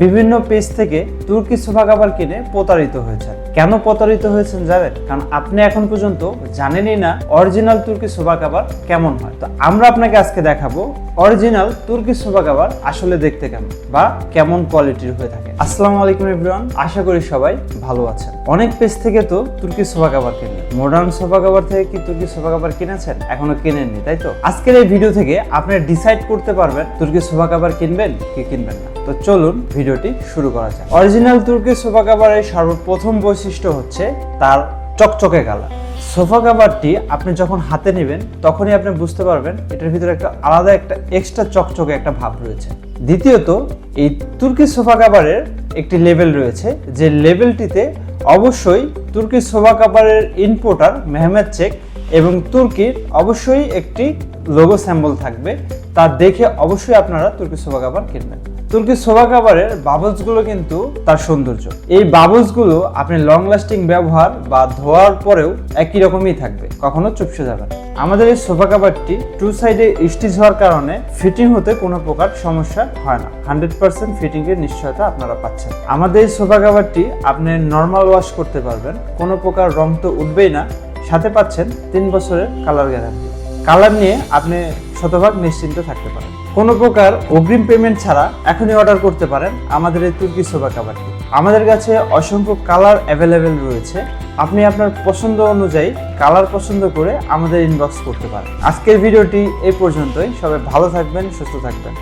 বিভিন্ন পেজ থেকে তুর্কি সোফা কাভার কিনে প্রতারিত হয়েছেন। কেন প্রতারিত হয়েছেন জানেন? কারণ আপনি এখন পর্যন্ত জানেনই না অরিজিনাল তুর্কি সোফা কাভার কেমন হয়। তো আমরা আপনাকে আজকে দেখাবো অরিজিনাল তুর্কি সোফা কাভার আসলে দেখতে কেমন বা কেমন কোয়ালিটির হয়ে থাকে। আসসালামু আলাইকুম এভরিওয়ান, আশা করি সবাই ভালো আছেন। অনেক পেজ থেকে তো তুর্কি সোফা কাভার কিনলেন মডার্ন সোফা কাভার থেকে কি তুর্কি সোফা কাভার কিনেছেন? এখনও কিনেননি, তাই তো? আজকের এই ভিডিও থেকে আপনি ডিসাইড করতে পারবেন তুর্কি সোফা কাভার কিনবেন কি কিনবেন না। তো চলুন ভিডিওটি শুরু করা যাক। অরিজিনাল তুর্কি সোফা কাভারের সর্বপ্রথম বৈশিষ্ট্য হচ্ছে তার চকচকে কালার। সোফা কাভারটি আপনি যখন হাতে নেবেন, তখনই আপনি বুঝতে পারবেন এটার ভিতরে একটা আলাদা একটা এক্সট্রা চকচকে একটা ভাব রয়েছে। দ্বিতীয়ত, এই তুর্কি সোফা কাভারের একটি লেভেল রয়েছে, যে লেভেলটিতে অবশ্যই তুর্কি সোফা কাভারের ইনপোর্টার মেহমেদ চেক এবং তুর্কির অবশ্যই একটি লোগো স্যাম্বল থাকবে। তা দেখে অবশ্যই আপনারা তুর্কি সোফা কাভার কিনবেন। তুর্কি সোফা কাভারের বাবলসগুলো কিন্তু তার সৌন্দর্য। এই বাবলসগুলো আপনি লং লাস্টিং ব্যবহার বা ধোয়ার পরেও একই রকমই থাকবে, কখনো চুপসে যাবে না। আমাদের এই সোফা কাভারটি টু সাইডে স্টিচ হওয়ার কারণে ফিটিং হতে কোনো প্রকার সমস্যা হয় না। হান্ড্রেড পার্সেন্ট ফিটিং এর নিশ্চয়তা আপনারা পাচ্ছেন। আমাদের এই সোফা কাভারটি আপনি নর্মাল ওয়াশ করতে পারবেন, কোনো প্রকার রং তো উঠবেই না। সাথে পাচ্ছেন তিন বছরের কালার গ্যারান্টি কালার নিয়ে আপনি শতভাগ নিশ্চিন্ত থাকতে পারেন। কোনো প্রকার অগ্রিম পেমেন্ট ছাড়া এখনই অর্ডার করতে পারেন আমাদের এই তুর্কি সোফা কাভারটি আমাদের কাছে অসংখ্য কালার অ্যাভেলেবেল রয়েছে। আপনি আপনার পছন্দ অনুযায়ী কালার পছন্দ করে আমাদের ইনবক্স করতে পারেন। আজকের ভিডিওটি এই পর্যন্তই। সবাই ভালো থাকবেন, সুস্থ থাকবেন।